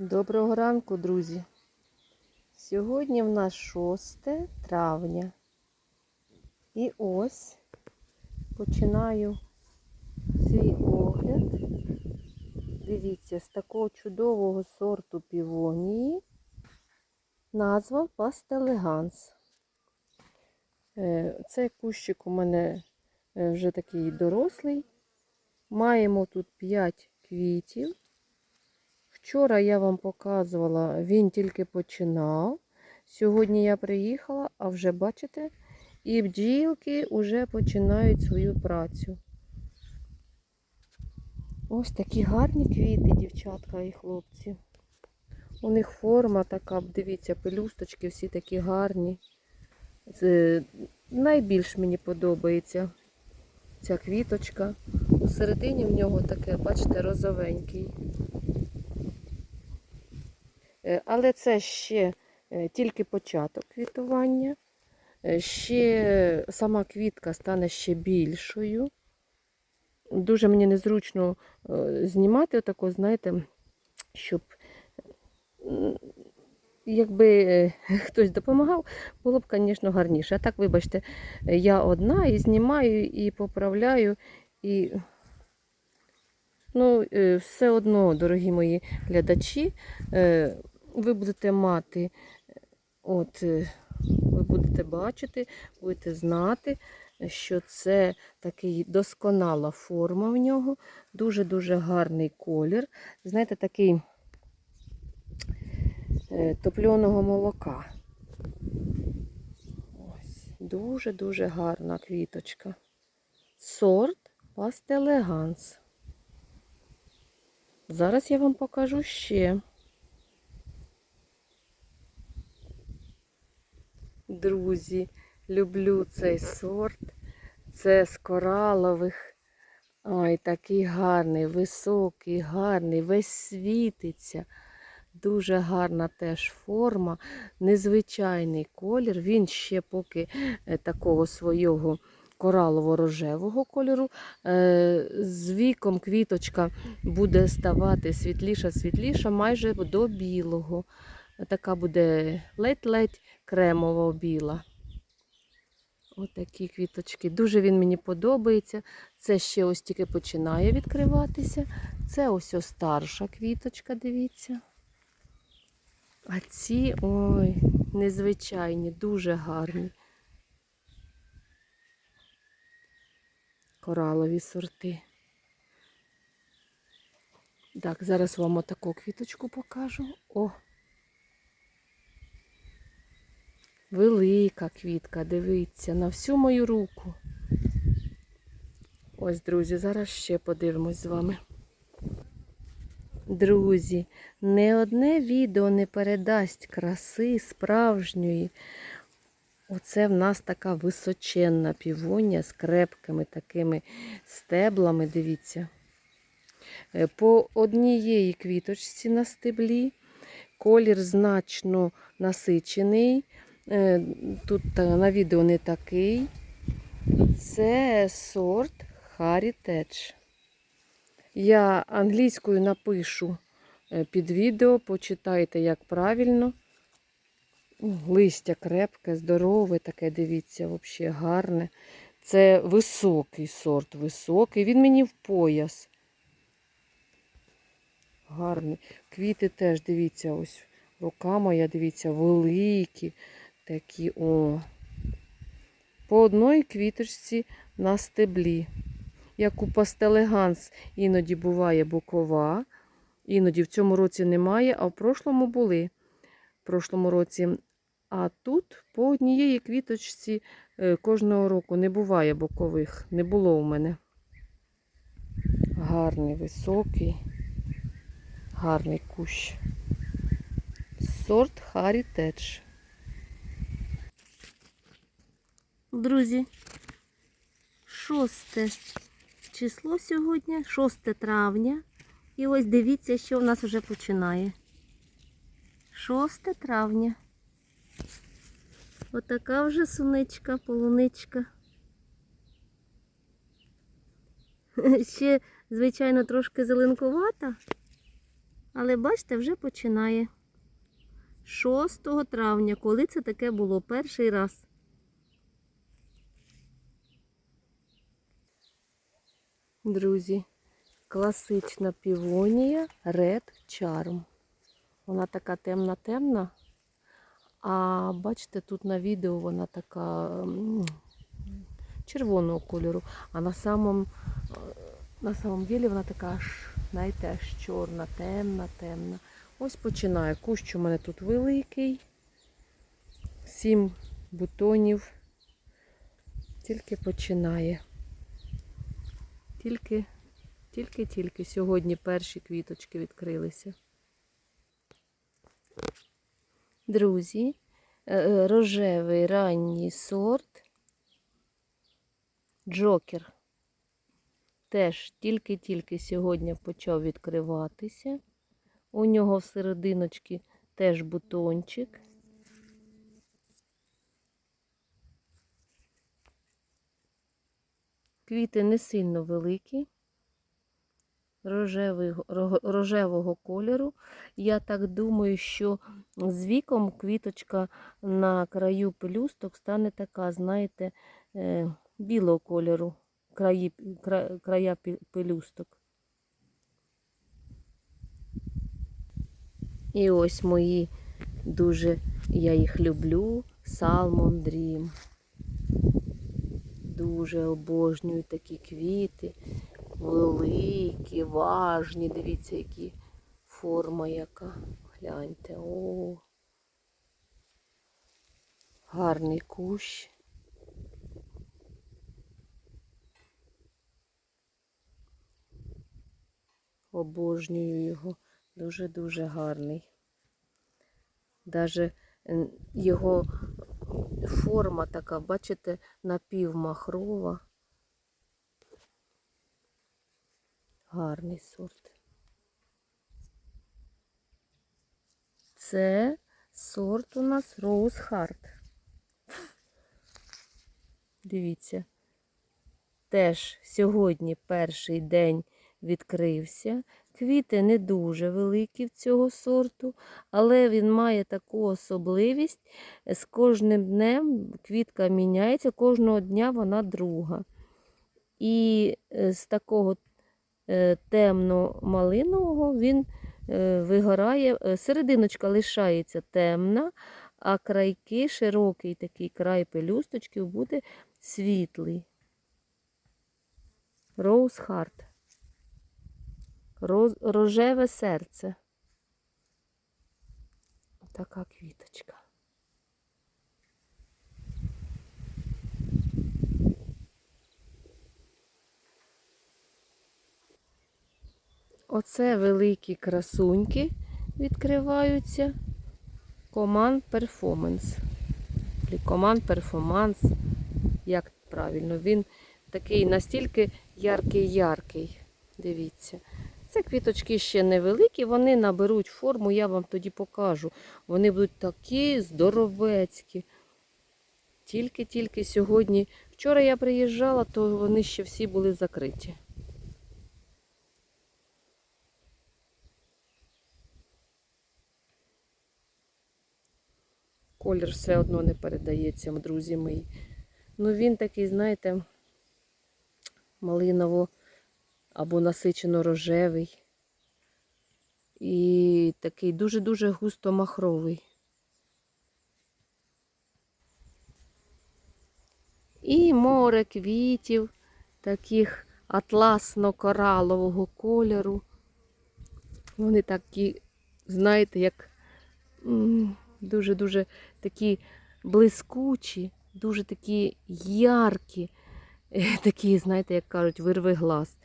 Доброго ранку, друзі. Сьогодні в нас 6 травня. І ось починаю свій огляд. Дивіться, з такого чудового сорту півонії. Назва Пастелеганс. Е, Цей кущик у мене е, вже такий дорослий. Маємо тут 5 квітів. Вчора я вам показувала, він тільки починав. Сьогодні я приїхала, а вже бачите, і бджілки вже починають свою працю. Ось такі гарні квіти, дівчатка і хлопці. У них форма така, дивіться, пелюсточки всі такі гарні. З- Найбільш мені подобається ця квіточка. У середині в нього таке, бачите, розовенький. Е, Але це ще е, тільки початок квітування. Е, Ще сама квітка стане ще більшою. Дуже мені незручно знімати отако, знаєте, щоб якби хтось допомагав, було б, звісно, гарніше. А так, вибачте, я одна і знімаю, і поправляю, і ну, все одно, дорогі мої глядачі, ви будете мати, от, е, ви будете бачити, будете знати, що це такий досконала форма в нього, дуже-дуже гарний колір. Знаєте, такий е, топленого молока. Дуже-дуже гарна квіточка. Сорт Пастелеганс. Зараз я вам покажу ще. Друзі, люблю цей сорт. Це з коралових. Ой, такий гарний, високий, гарний, весь світиться. Дуже гарна теж форма, незвичайний колір. Він ще поки е, такого свого коралово-рожевого кольору. Е, З віком квіточка буде ставати світліша-світліша, майже до білого. Така буде ледь-ледь кремово-біла. Отакі квіточки. Дуже він мені подобається. Це ще ось тільки починає відкриватися. Це ось ось старша квіточка, дивіться. А ці, ой, незвичайні, дуже гарні. Коралові сорти. Так, зараз вам отаку квіточку покажу. О! Велика квітка, дивіться, на всю мою руку. Ось, друзі, зараз ще подивимось з вами. Друзі, не одне відео не передасть краси справжньої. Оце в нас така височенна півоння з крепкими такими стеблами, дивіться. Е, По однієї квіточці на стеблі. Колір значно насичений. Е, Тут на відео не такий. Це сорт Heritage. Я англійською напишу е, під відео, почитайте, як правильно. Листя крепке, здорове, таке, дивіться, взагалі гарне. Це високий сорт, високий. Він мені в пояс. Гарний. Квіти теж, дивіться, ось рука моя, дивіться, великі такі. О. По одній квіточці на стеблі. Як у пастелеганс іноді буває бокова, іноді в цьому році немає, а в прошлому були. В прошлому році. А тут по однієї квіточці е, кожного року не буває бокових. Не було у мене. Гарний, високий, гарний кущ. Сорт Heritage. Друзі, шосте число сьогодні, 6 травня. І ось дивіться, що в нас вже починає. 6 травня. Отака вже суничка, полуничка. Ще, звичайно, трошки зеленкувата, Але бачите, вже починає. 6 травня, коли це таке було перший раз. Друзі, класична півонія Red Charm. Вона така темна-темна. А бачите, тут на відео вона така червоного кольору. А на самом, е, на самом ділі вона така аж, знаєте, аж чорна, темна, темна. Ось починає. Кущ у мене тут великий. Сім бутонів. Тільки починає. Тільки, тільки-тільки сьогодні перші квіточки відкрилися. Друзі, е, е, рожевий ранній сорт Джокер. Теж тільки-тільки сьогодні почав відкриватися. У нього всерединочки теж бутончик. Квіти не сильно великі, рожевого, рожевого кольору. Я так думаю, що з віком квіточка на краю пелюсток стане така, знаєте, е, білого кольору, краї, кра, края пелюсток. І ось мої дуже, я їх люблю, Salmon Dream. Дуже обожнюю такі квіти. Великі, важні. Дивіться, які форма яка. Гляньте. О. Гарний кущ. Обожнюю його. Дуже-дуже гарний. Даже його форма така, бачите, напівмахрова. Гарний сорт. Це сорт у нас Rose Heart. Дивіться. Теж сьогодні перший день відкрився. Квіти не дуже великі в цього сорту, але він має таку особливість. З кожним днем квітка міняється, кожного дня вона друга. І е, з такого е, темно-малинового він е, вигорає, е, серединочка лишається темна, а крайки, широкий такий край пелюсточків буде світлий. Rose Heart. Роз, рожеве серце. Така квіточка. Оце великі красуньки відкриваються. Команд перформанс. Команд перформанс. Як правильно, він такий настільки яркий-яркий. Дивіться. Це квіточки ще невеликі, вони наберуть форму, я вам тоді покажу. Вони будуть такі здоровецькі. Тільки-тільки сьогодні. Вчора я приїжджала, то вони ще всі були закриті. Колір все одно не передається, друзі мої. Ну він такий, знаєте, малиново або насичено рожевий. І такий дуже-дуже густо махровий. І море квітів, таких атласно-коралового кольору. Вони такі, знаєте, як дуже-дуже такі блискучі, дуже такі яркі, такі, знаєте, як кажуть, вирви глаз.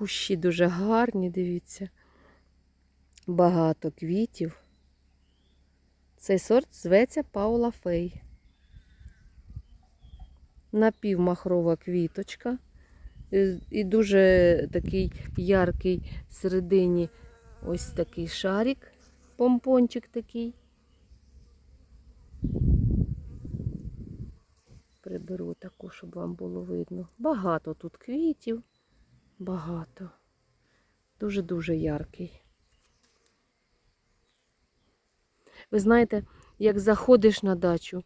Кущі дуже гарні, дивіться. Багато квітів. Цей сорт зветься Паула Фей. Напівмахрова квіточка. І дуже такий яркий всередині ось такий шарик, помпончик такий. Приберу таку, щоб вам було видно. Багато тут квітів. Багато. Дуже-дуже яркий. Ви знаєте, як заходиш на дачу,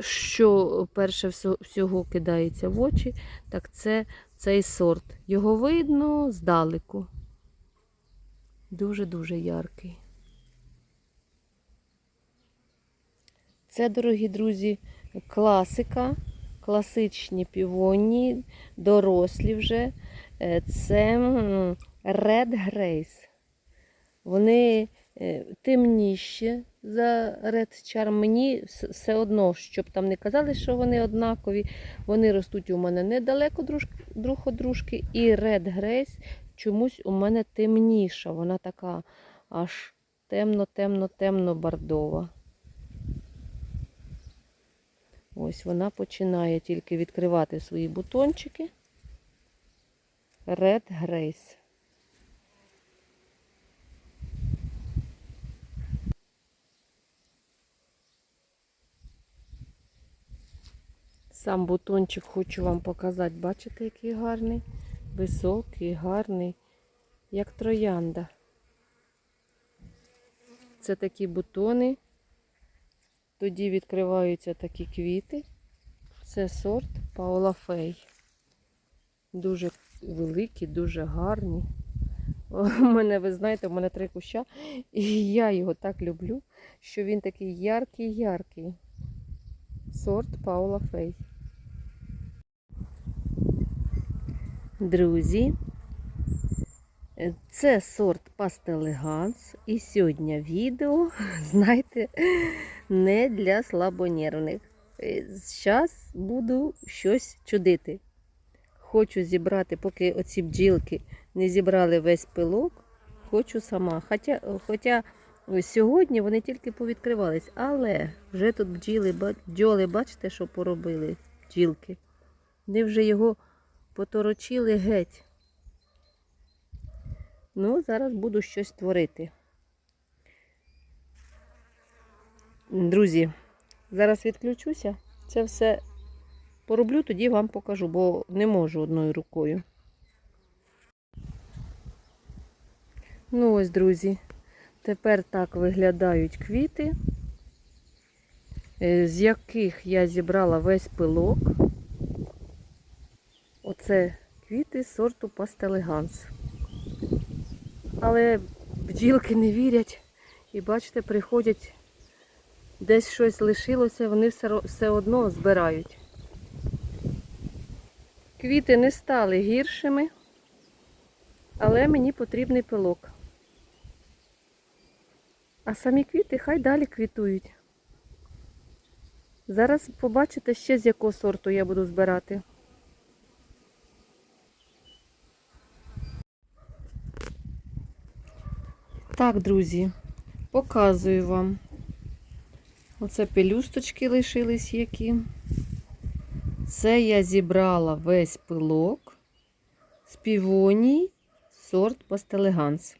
що перше всього кидається в очі, так це цей сорт. Його видно здалеку. Дуже-дуже яркий. Це, дорогі друзі, класика, класичні півонії, дорослі вже. Е, Це Red Grace. Вони е, темніші за Red Charm. Мені все одно, щоб там не казали, що вони однакові. Вони ростуть у мене недалеко друг від дружки. І Red Grace чомусь у мене темніша. Вона така аж темно-темно-темно-бордова. Ось вона починає тільки відкривати свої бутончики. Red Grace. Сам бутончик хочу вам показати. Бачите, який гарний? Високий, гарний, як троянда. Це такі бутони. Тоді відкриваються такі квіти. Це сорт Паула Фей. Дуже великі, дуже гарні. У мене, ви знаєте, у мене три куща, і я його так люблю, що він такий яркий-яркий. Сорт Паула Фей. Друзі, е, це сорт Пастелеганс. І сьогодні відео, знаєте, не для слабонервних. Зараз буду щось чудити. Хочу зібрати, поки оці бджілки не зібрали весь пилок, хочу сама. Хоча, хоча сьогодні вони тільки повідкривались, але вже тут бджіли, бджоли, бачите, що поробили бджілки. Вони вже його поторочили геть. Ну, зараз буду щось творити. Друзі, зараз відключуся. Це все пороблю, тоді вам покажу, бо не можу одною рукою. Ну ось, друзі, тепер так виглядають квіти, е, з яких я зібрала весь пилок. Оце квіти сорту Пастелеганс. Але бджілки не вірять і бачите, приходять, десь щось лишилося, вони все одно збирають. Квіти не стали гіршими, але мені потрібний пилок. А самі квіти хай далі квітують. Зараз побачите ще з якого сорту я буду збирати. Так, друзі, показую вам. Оце пелюсточки лишились які. Це я зібрала весь пилок з півоній, сорт Пастелеганс.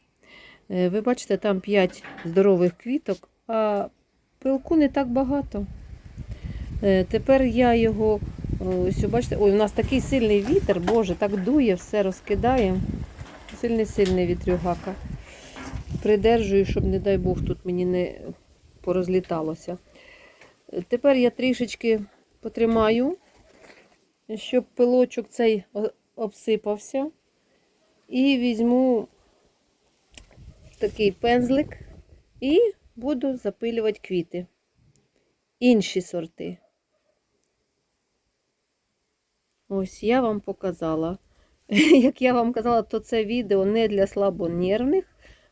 Е, Ви бачите, там 5 здорових квіток, а пилку не так багато. Е, Тепер я його, ось бачите, ой, у нас такий сильний вітер, боже, так дує, все розкидає. Сильний-сильний вітрюгака. Придержую, щоб, не дай Бог, тут мені не порозліталося. Е, Тепер я трішечки потримаю, щоб пилочок цей обсипався. І візьму такий пензлик і буду запилювати квіти. Інші сорти. Ось я вам показала. Як я вам казала, то це відео не для слабонервних,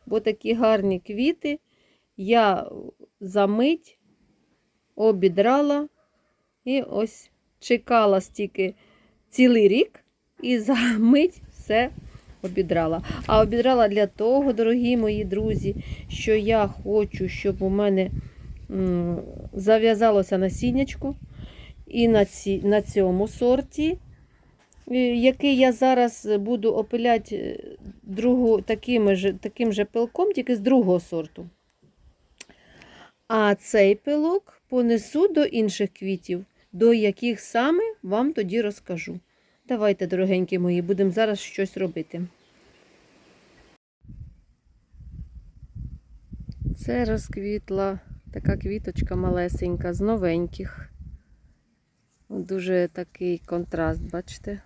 бо такі гарні квіти я за мить обідрала і ось чекала стільки цілий рік і за мить все обідрала. А обідрала для того, дорогі мої друзі, що я хочу, щоб у мене зав'язалося насіннячко і на, ці, на цьому сорті, е, який я зараз буду опиляти е, другу, таким, же, таким же пилком, тільки з другого сорту. А цей пилок понесу до інших квітів, до яких саме вам тоді розкажу. Давайте, дорогенькі мої, будемо зараз щось робити. Це розквітла Така квіточка малесенька, з новеньких. Дуже такий контраст, бачите?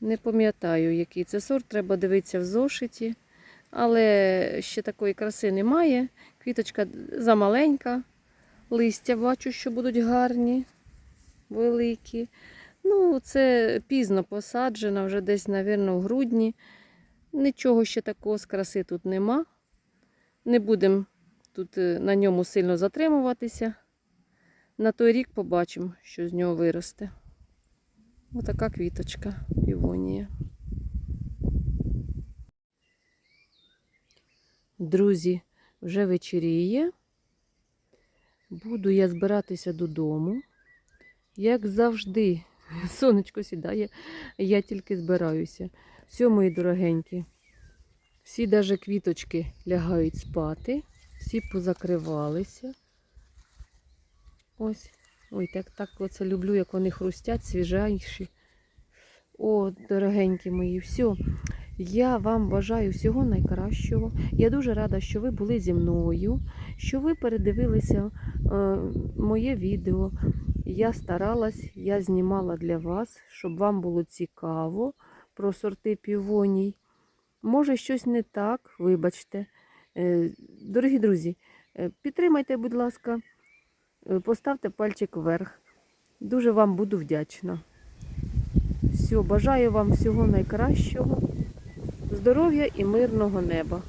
Не пам'ятаю, який це сорт, треба дивитися в зошиті. Але ще такої краси немає. Квіточка замаленька. Листя бачу, що будуть гарні, великі. Ну, це пізно посаджена, вже десь, мабуть, в грудні. Нічого ще такого з краси тут нема. Не будемо тут е, на ньому сильно затримуватися. На той рік побачимо, що з нього виросте. Отака квіточка півонія. Друзі, вже вечеріє. Буду я збиратися додому. Як завжди, сонечко сідає, я тільки збираюся. Все, мої дорогенькі. Всі даже квіточки лягають спати, всі позакривалися. Ось. Ой, так, так оце люблю, як вони хрустять, свіжайші. О, дорогенькі мої, все. Я вам бажаю всього найкращого. Я дуже рада, що ви були зі мною, що ви передивилися е, моє відео. Я старалась, я знімала для вас, щоб вам було цікаво про сорти півоній. Може, щось не так, вибачте. Е, Дорогі друзі, е, підтримайте, будь ласка, поставте пальчик вверх. Дуже вам буду вдячна. Все, бажаю вам всього найкращого, здоров'я і мирного неба.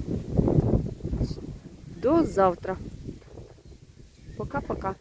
До завтра. Пока-пока.